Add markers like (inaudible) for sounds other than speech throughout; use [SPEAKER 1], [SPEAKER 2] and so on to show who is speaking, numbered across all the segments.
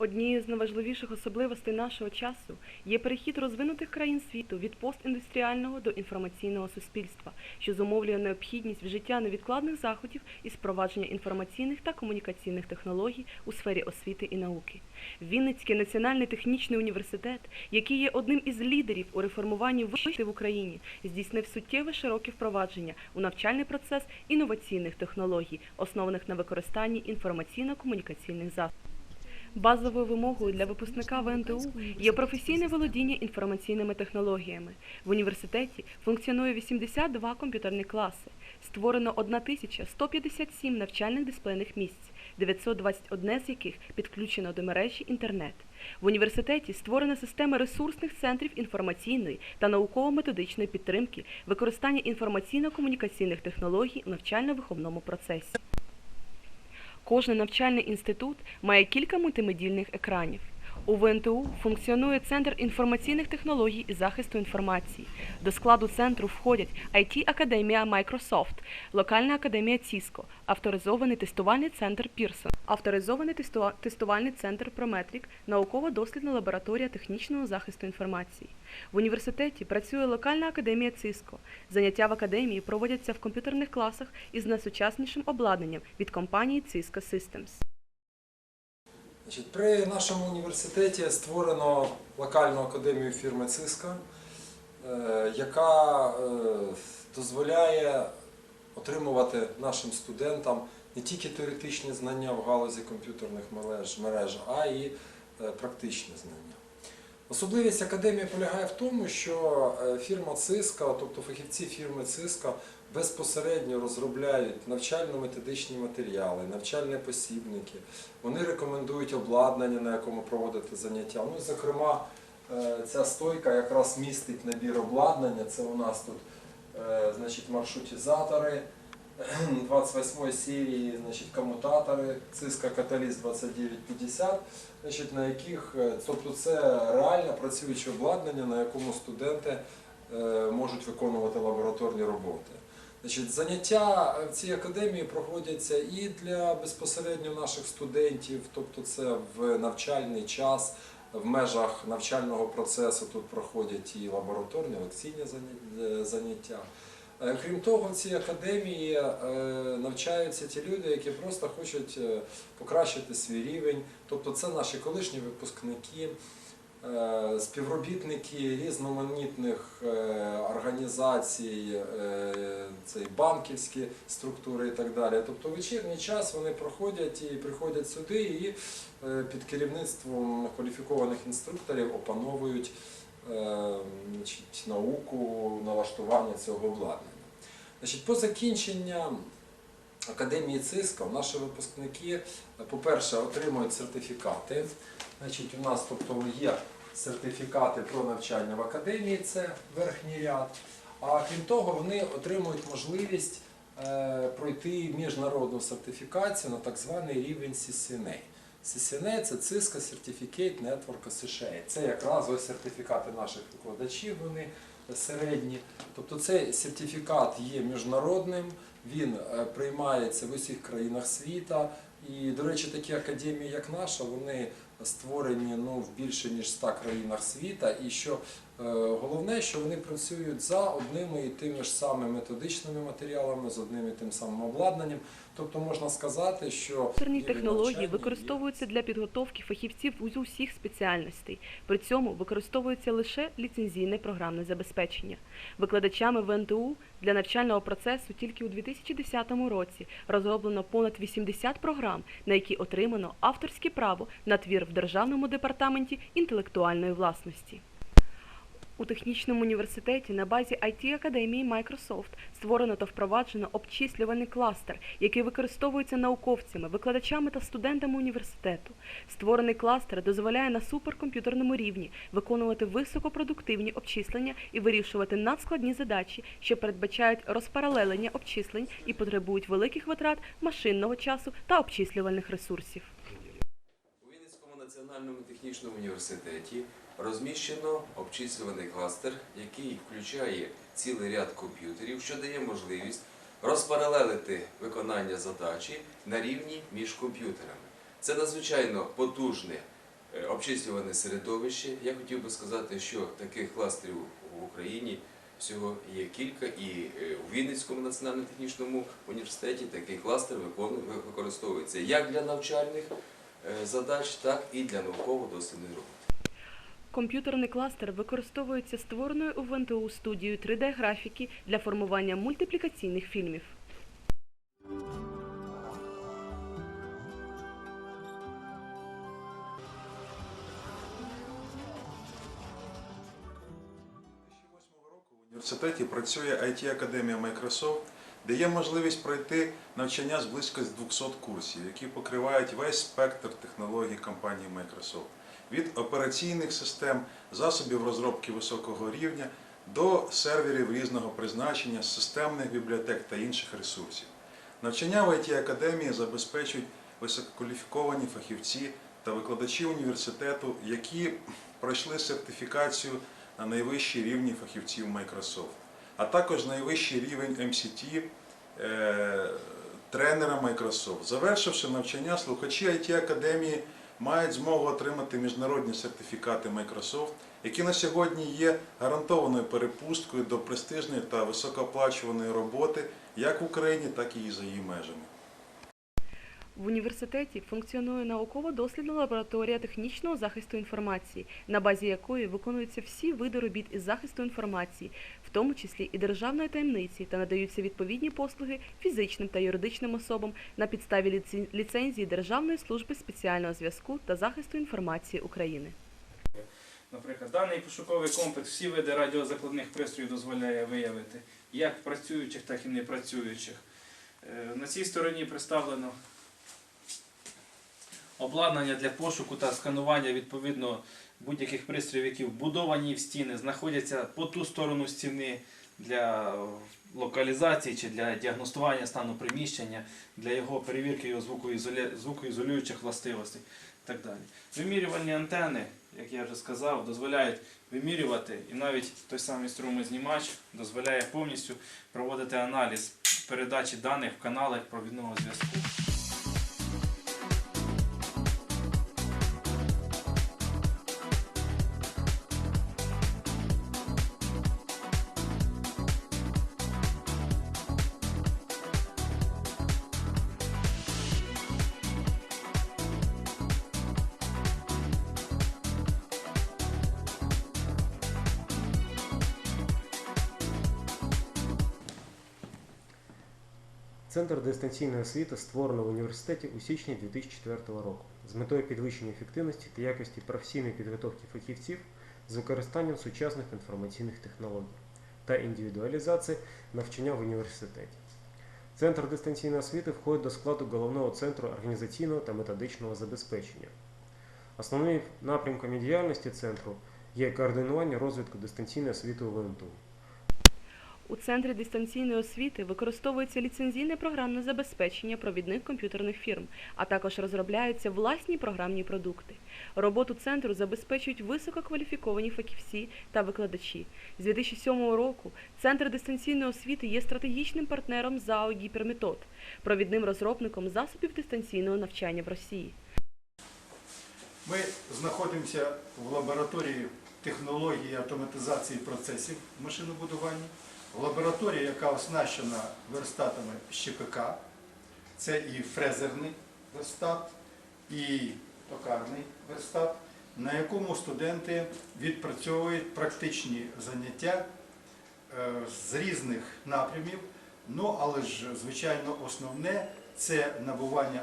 [SPEAKER 1] Однією з найважливіших особливостей нашого часу є перехід розвинутих країн світу від постіндустріального до інформаційного суспільства, що зумовлює необхідність вжиття невідкладних заходів із впровадження інформаційних та комунікаційних технологій у сфері освіти і науки. Вінницький національний технічний університет, який є одним із лідерів у реформуванні вишки в Україні, здійснив суттєве широке впровадження у навчальний процес інноваційних технологій, основаних на використанні інформаційно-комунікаційних засобів. Базовою вимогою для випускника ВНТУ є професійне володіння інформаційними технологіями. В університеті функціонує 82 комп'ютерні класи. Створено 1157 навчальних дисплейних місць, 921 з яких підключено до мережі інтернет. В університеті створена система ресурсних центрів інформаційної та науково-методичної підтримки, використання інформаційно-комунікаційних технологій у навчально-виховному процесі. Кожний навчальний інститут має кілька мультимедійних екранів. У ВНТУ функціонує Центр інформаційних технологій і захисту інформації. До складу центру входять IT-академія Microsoft, локальна академія Cisco, авторизований тестувальний центр Pearson, авторизований тесту- тестувальний центр Prometric, науково-дослідна лабораторія технічного захисту інформації. В університеті працює локальна академія Cisco. Заняття в академії проводяться в комп'ютерних класах із найсучаснішим обладнанням від компанії Cisco Systems.
[SPEAKER 2] Значить, при нашому університеті створено локальну академію фірми Cisco, е, яка е, дозволяє отримувати нашим студентам не тільки теоретичні знання в галузі комп'ютерних мереж, мереж, а й е, практичні знання. Особливість академії полягає в тому, що фірма Cisco, тобто фахівці фірми Cisco, безпосередньо розробляють навчально-методичні матеріали, навчальні посібники. Вони рекомендують обладнання, на якому проводити заняття. Ну, зокрема, е, ця стойка якраз містить набір обладнання. Це у нас тут е, значить, маршрутизатори (clears throat) 28 серії, значить, комутатори, Cisco Catalyst 2950, значить, на яких, е, тобто це реально працююче обладнання, на якому студенти можуть виконувати лабораторні роботи. Значить, заняття в цій академії проходяться і для безпосередньо наших студентів, тобто це в навчальний час, в межах навчального процесу тут проходять і лабораторні, лекційні е, заняття. Е, Крім того, в цій академії е, навчаються ті люди, які просто хочуть покращити свій рівень. Тобто це наші колишні випускники, співробітники різноманітних е, організацій, е, це банківські структури і так далі. Тобто вечірній час вони проходять і приходять сюди і е, під керівництвом кваліфікованих інструкторів опановують е, науку налаштування цього обладнання. Значить, по закінченню академії ЦИСКа наші випускники, е, по-перше, отримують сертифікати. Значить, у нас тобто, є сертифікати про навчання в академії, це верхній ряд. А крім того, вони отримують можливість е, пройти міжнародну сертифікацію на так званий рівень CCNA. CCNA – це Cisco Certificate Network Associate. Це якраз ось сертифікати наших викладачів, вони середні. Тобто цей сертифікат є міжнародним, він е, приймається в усіх країнах світа. І, до речі, такі академії, як наша, вони створені ну, в більше ніж 100 країнах світа. І що головне, що вони працюють за одними і тими ж самими методичними матеріалами, з одним і тим самим обладнанням. Тобто можна сказати, що
[SPEAKER 1] Комп'ютерні технології використовуються для підготовки фахівців з усіх спеціальностей. При цьому використовується лише ліцензійне програмне забезпечення. Викладачами ВНТУ для навчального процесу тільки у 2010 році розроблено понад 80 програм, на які отримано авторське право на твір в Державному департаменті інтелектуальної власності. У технічному університеті на базі it академії Microsoft створено та впроваджено обчислювальний кластер, який використовується науковцями, викладачами та студентами університету. Створений кластер дозволяє на суперкомп'ютерному рівні виконувати високопродуктивні обчислення і вирішувати надскладні задачі, що передбачають розпаралелення обчислень і потребують великих витрат машинного часу та обчислювальних ресурсів.
[SPEAKER 3] У Вінницькому національному технічному університеті розміщено обчислюваний кластер, який включає цілий ряд комп'ютерів, що дає можливість розпаралелити виконання задачі на рівні між комп'ютерами. Це надзвичайно потужне е, обчислюване середовище. Я хотів би сказати, що таких кластерів в Україні всього є кілька, і е, у Вінницькому національному технічному університеті такий кластер використовується як для навчальних е, задач, так і для науково-дослідної роботи.
[SPEAKER 1] Комп'ютерний кластер використовується створеною у ВНТУ студією 3D-графіки для формування мультиплікаційних фільмів.
[SPEAKER 4] університеті працює IT-академія Microsoft, де є можливість пройти навчання з близько з 200 курсів, які покривають весь спектр технологій компанії Microsoft. Від операційних систем, засобів розробки високого рівня до серверів різного призначення, системних бібліотек та інших ресурсів. Навчання в IT-академії забезпечують висококваліфіковані фахівці та викладачі університету, які пройшли сертифікацію на найвищій рівні фахівців Microsoft, а також найвищий рівень MCT е, тренера Microsoft. Завершивши навчання, слухачі IT академії мають змогу отримати міжнародні сертифікати Microsoft, які на сьогодні є гарантованою перепусткою до престижної та високооплачуваної роботи як в Україні, так і за її межами.
[SPEAKER 1] В університеті функціонує науково-дослідна лабораторія технічного захисту інформації, на базі якої виконуються всі види робіт із захисту інформації, в тому числі і державної таємниці, та надаються відповідні послуги фізичним та юридичним особам на підставі ліцензії Державної служби спеціального зв'язку та захисту інформації України.
[SPEAKER 5] Наприклад, даний пошуковий комплекс всі види радіозакладних пристроїв дозволяє виявити як працюючих, так і непрацюючих. Е, На цій стороні представлено обладнання для пошуку та сканування відповідно будь-яких пристроїв, які вбудовані в стіни, знаходяться по ту сторону стіни для локалізації чи для діагностування стану приміщення, для його перевірки його звукоізолюючих властивостей і так далі. Вимірювальні антени, як я вже сказав, дозволяють вимірювати, і навіть той самий струмознімач дозволяє повністю проводити аналіз передачі даних в каналах провідного зв'язку.
[SPEAKER 6] Центр дистанційної освіти створено в університеті у січні 2004 року з метою підвищення ефективності та якості професійної підготовки фахівців з використанням сучасних інформаційних технологій та індивідуалізації навчання в університеті. Центр дистанційної освіти входить до складу головного центру організаційного та методичного забезпечення. Основним напрямком діяльності центру є координування розвитку дистанційної освіти у ВНТУ.
[SPEAKER 1] У центрі дистанційної освіти використовується ліцензійне програмне забезпечення провідних комп'ютерних фірм, а також розробляються власні програмні продукти. Роботу центру забезпечують висококваліфіковані фахівці та викладачі. З 2007 року Центр дистанційної освіти є стратегічним партнером ЗАО «Гіперметод», провідним розробником засобів дистанційного навчання в Росії.
[SPEAKER 7] Ми знаходимося в лабораторії технології автоматизації процесів машинобудування. Лабораторія, яка оснащена верстатами ЩПК, це і фрезерний верстат, і токарний верстат, на якому студенти відпрацьовують практичні заняття е, з різних напрямів. Ну, але ж, звичайно, основне це набування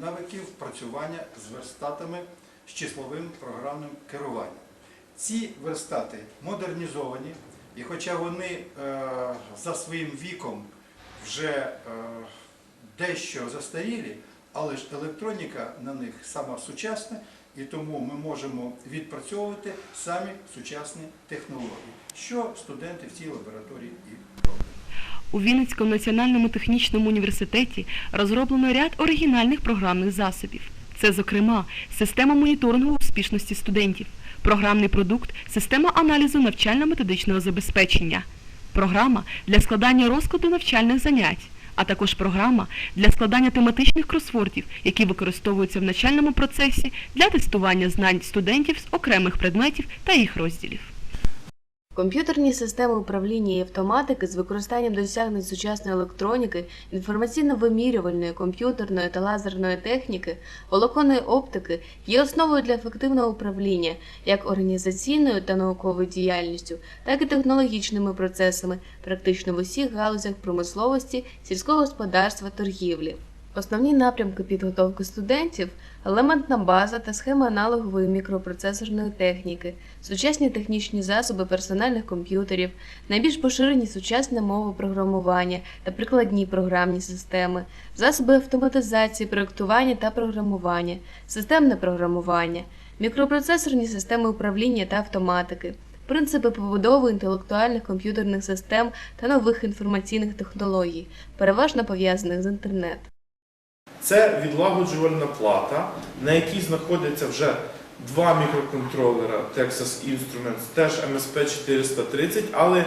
[SPEAKER 7] навиків працювання з верстатами з числовим програмним керуванням. Ці верстати модернізовані, і хоча вони е, за своїм віком вже е, дещо застарілі, але ж електроніка на них сама сучасна, і тому ми можемо відпрацьовувати самі сучасні технології, що студенти в цій лабораторії і роблять.
[SPEAKER 1] У Вінницькому національному технічному університеті розроблено ряд оригінальних програмних засобів. Це, зокрема, система моніторингу успішності студентів, програмний продукт, система аналізу навчально-методичного забезпечення, програма для складання розкладу навчальних занять, а також програма для складання тематичних кросвордів, які використовуються в навчальному процесі для тестування знань студентів з окремих предметів та їх розділів.
[SPEAKER 8] Комп'ютерні системи управління і автоматики з використанням досягнень сучасної електроніки, інформаційно-вимірювальної, комп'ютерної та лазерної техніки, волоконної оптики є основою для ефективного управління як організаційною та науковою діяльністю, так і технологічними процесами, практично в усіх галузях промисловості, сільського господарства, торгівлі. Основні напрямки підготовки студентів елементна база та схема аналогової мікропроцесорної техніки, сучасні технічні засоби персональних комп'ютерів, найбільш поширені сучасні мови програмування та прикладні програмні системи, засоби автоматизації, проєктування та програмування, системне програмування, мікропроцесорні системи управління та автоматики. Принципи побудови інтелектуальних комп'ютерних систем та нових інформаційних технологій, переважно пов'язаних з інтернетом.
[SPEAKER 4] Це відлагоджувальна плата, на якій знаходяться вже два мікроконтролера Texas Instruments, теж MSP 430, але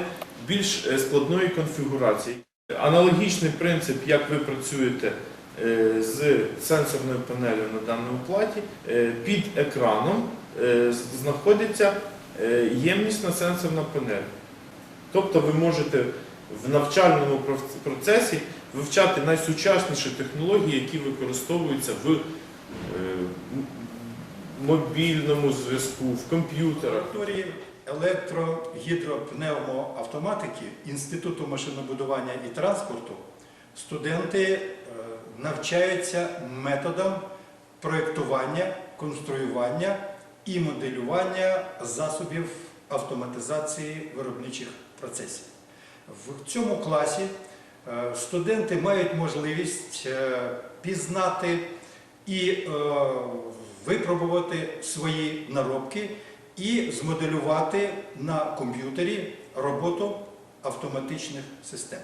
[SPEAKER 4] більш е, складної конфігурації. Аналогічний принцип, як ви працюєте е, з сенсорною панелью на даному платі, е, під екраном знаходиться ємнісна сенсорна панель. Тобто ви можете в навчальному процесі вивчати найсучасніші технології, які використовуються в е, мобільному зв'язку, в комп'ютерах.
[SPEAKER 7] лабораторії електро-гідропневмоавтоматики Інституту машинобудування і транспорту студенти е, навчаються методам проєктування, конструювання і моделювання засобів автоматизації виробничих процесів. В цьому класі студенти мають можливість е, пізнати і е, випробувати свої наробки і змоделювати на комп'ютері роботу автоматичних систем.